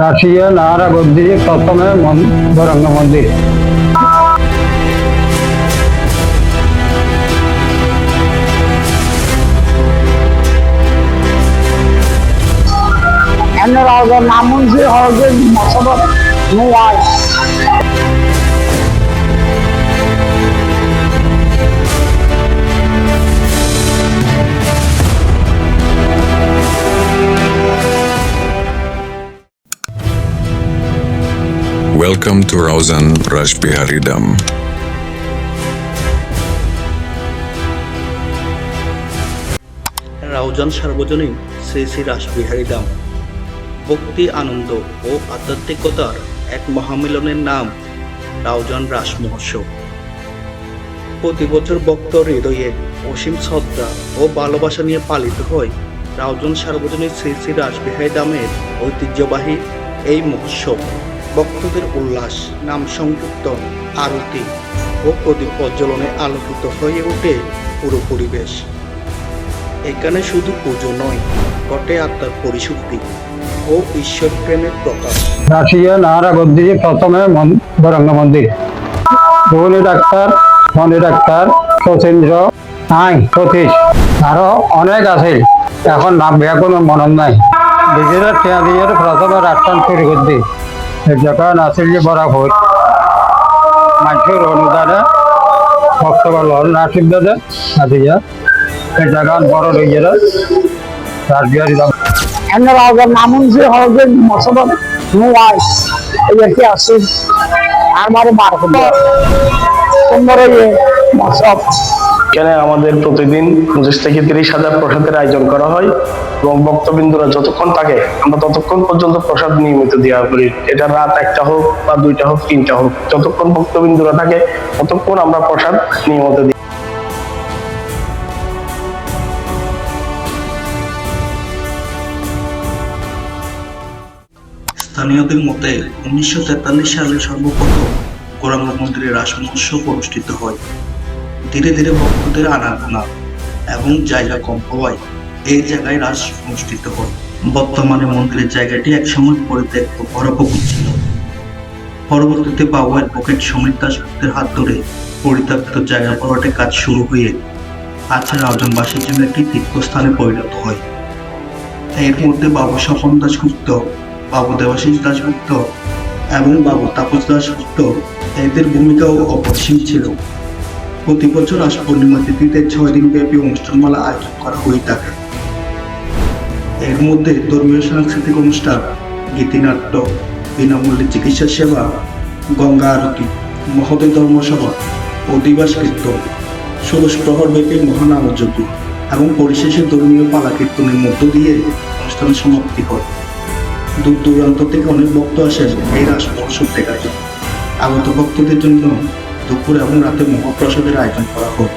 Russia গদ্দি প্রথমে মন- গৌরাঙ্গ মন্দির। En razı namuncu Welcome to Rausan Rajbihari Dam. Raozan সার্বজনীন শ্রী শ্রী রাসবিহারী দাম ভক্তি, আনন্দ ও আধ্যাত্মিকতার এক মহামিলনের নাম রাউজান রাস মহোৎসব। প্রতি বছর ভক্ত হৃদয়ে অসীম শ্রদ্ধা ও ভালোবাসা নিয়ে পালিত হয় রাউজান সার্বজনীন শ্রী শ্রী রাসবিহারী দামের ঐতিহ্যবাহী এই মহোৎসব। ভক্তদের উল্লাস, নাম সংযুক্ত আরতি ও প্রদীপ প্রজ্বলনে আলোকিত হয়ে ওঠে পুরো পরিবেশ। এখানে শুধু পুজো নয় ঘটে আত্মার পরিশুদ্ধি ও ঈশ্বর প্রেমের প্রকাশ। রাশিয়া নাহারা গদ্দি প্রথমে মন- গৌরাঙ্গ মন্দির। ভুবনী ডাক্তার মণি ডাক্তার সচেন্দ্র আই, সতীশ। আরও অনেক আছে, এখন নাম বিয়া কোনো মনত নাই। বিভিন্ন টিয়া প্রথমে রাস্তান শুরু করছি যখন আসিল যে বড় ভোট মানুষের অনুদানে ভক্তবল আশীর্বাদে আদিয়া এই জায়গা বড় রয়ে গেল রাজবিহারী দাম En razı namuncu hazır masada nuvay. Eğer আছে। আমারে বার করবে সুন্দর ইয়ে মসব এখানে আমাদের প্রতিদিন পঁচিশ থেকে তিরিশ হাজার প্রসাদের আয়োজন করা হয় এবং ভক্তবিন্দুরা যতক্ষণ থাকে, আমরা ততক্ষণ পর্যন্ত প্রসাদ নিয়মিত দেওয়া করি। এটা রাত একটা হোক বা দুইটা হোক, তিনটা হোক, যতক্ষণ ভক্তবিন্দুরা থাকে, ততক্ষণ আমরা প্রসাদ নিয়মিত দিই। স্থানীয়দের মতে, উনিশশো তেতাল্লিশ সালে সর্বপ্রথম গৌরাঙ্গ মন্দিরে রাস মহোৎসব অনুষ্ঠিত হয়। ধীরে ধীরে ভক্তদের আনাগোনা এবং জায়গা কম হওয়ায় এই জায়গায় রাস অনুষ্ঠিত হয়। বর্তমানে মন্দিরের জায়গাটি একসময় পরিত্যক্ত বরফপুর ছিল। পরবর্তীতে বাবু অ্যাডভোকেট সমীর দাসগুপ্তের হাত ধরে পরিত্যক্ত জায়গা ভরাটের কাজ শুরু হয়ে আছে রাজনবাসীর জন্য একটি তীর্থস্থানে পরিণত হয়। এর মধ্যে বাবু স্বপন দাসগুপ্ত বাবু দেবাশিস দাসগুপ্ত এবং বাবু তাপস দাসগুপ্ত এদের ভূমিকাও অপরিসীম ছিল। প্রতি বছর আশ পূর্ণিমা তিথিতে ছয় দিন ব্যাপী অনুষ্ঠানমালা আয়োজন করা হয়ে থাকে। এর মধ্যে ধর্মীয় সাংস্কৃতিক অনুষ্ঠান, গীতিনাট্য, বিনামূল্যে চিকিৎসা সেবা, গঙ্গা আরতি, মহোদয় ধর্মসভা অধিবাস কীর্তন, ষোড়শ প্রহর ব্যাপী মহানামযজ্ঞ এবং পরিশেষে ধর্মীয় পালা কীর্তনের মধ্য দিয়ে অনুষ্ঠানের সমাপ্তি হয়। দূর দূরান্ত থেকে অনেক ভক্ত আসেন এই রাস মহোৎসব দেখার জন্য। আগত ভক্তদের জন্য দুপুর এবং রাতে মহাপ্রসাদের আয়োজন করা হয়